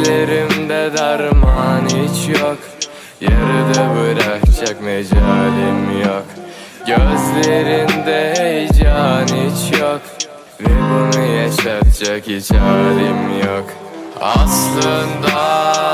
Dizlerimde derman hiç yok. Yarıda bırakacak mecalim yok. Gözlerinde heyecan hiç yok. Ve bunu yaşatacak hiç halim yok. Aslında